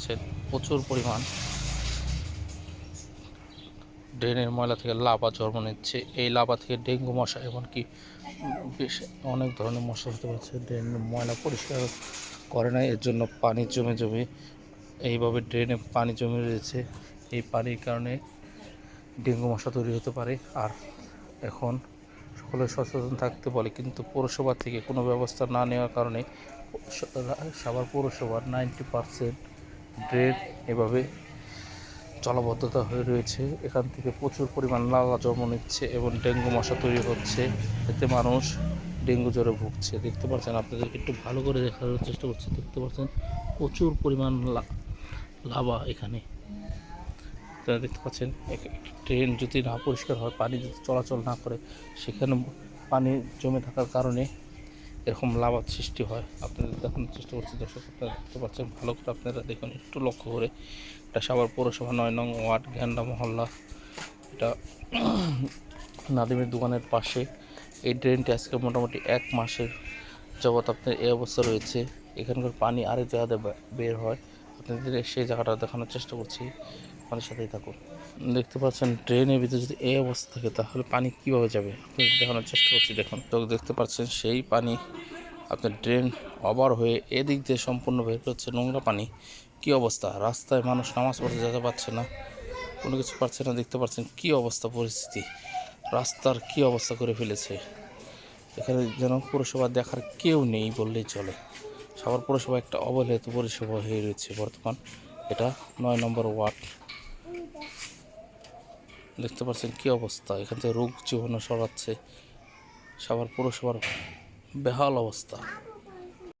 পাচ্ছেন প্রচুর পরিমাণ। ড্রেনের ময়লা থেকে লাভা জন্ম নিচ্ছে। এই লাভা থেকে ডেঙ্গু, মশা এমনকি বেশ অনেক ধরনের মশা হতে পারছে। ড্রেনের ময়লা পরিষ্কার করে না এর জন্য পানি জমে জমে এইভাবে ড্রেনে পানি জমে রয়েছে। এই পানির কারণে ডেঙ্গু, মশা তৈরি হতে পারে। আর এখন সকলে সচেতন থাকতে বলে, কিন্তু পৌরসভা থেকে কোনো ব্যবস্থা না নেওয়ার কারণে সাভার পৌরসভার নাইনটি পারসেন্ট ড্রেন এভাবে জলাবদ্ধতা হয়ে রয়েছে। এখান থেকে প্রচুর পরিমাণ লালা জন্ম নিচ্ছে এবং ডেঙ্গু মশা তৈরি হচ্ছে। এতে মানুষ ডেঙ্গু জ্বরে ভুগছে। দেখতে পাচ্ছেন, আপনাদেরকে একটু ভালো করে দেখার চেষ্টা করছি। দেখতে পাচ্ছেন, প্রচুর পরিমাণ লাভা এখানে। আপনারা দেখতে পাচ্ছেন ট্রেন যদি না পরিষ্কার হয়, পানি যদি চলাচল না করে, সেখানে পানি জমে থাকার কারণে এরকম লাভার সৃষ্টি হয়। আপনাদের দেখানোর চেষ্টা করছি দর্শক, আপনারা দেখতে পাচ্ছেন, ভালো করে আপনারা দেখুন, একটু লক্ষ্য করে। এটা সবার পৌরসভা নয় নং ওয়ার্ড ঘ্যান্ডা মহল্লা। এটা নাদিমের দোকানের পাশে। এই ড্রেনটি আজকে মোটামুটি এক মাসের জগৎ আপনার এই অবস্থা রয়েছে। এখানকার পানি আরেক জায়গাতে বের হয়। আপনাদের সেই জায়গাটা দেখানোর চেষ্টা করছি। আমাদের সাথেই থাকুন। দেখতে পাচ্ছেন, ড্রেনের ভিতরে যদি এই অবস্থা থাকে, তাহলে পানি কীভাবে যাবে? আপনাদের দেখানোর চেষ্টা করছি, দেখুন। তো দেখতে পাচ্ছেন, সেই পানি আপনার ড্রেন অবার হয়ে এদিক দিয়ে সম্পূর্ণ বের হচ্ছে নোংরা পানি। কী অবস্থা? রাস্তায় মানুষ নামাজ পড়তে যেতে পারছে না, কোনো কিছু পারছে না। দেখতে পাচ্ছেন, কী অবস্থা পরিস্থিতি। রাস্তার কী অবস্থা করে ফেলেছে। এখানে যেন পৌরসভা দেখার কেউ নেই বললেই চলে। সাভার পৌরসভা একটা অবহেলিত পরিষেবা হয়ে রয়েছে বর্তমান। এটা নয় নম্বর ওয়ার্ড। দেখতে পাচ্ছেন কী অবস্থা? এখান থেকে রোগ জীবাণু সরাচ্ছে সাভার পৌরসভার বেহাল অবস্থা।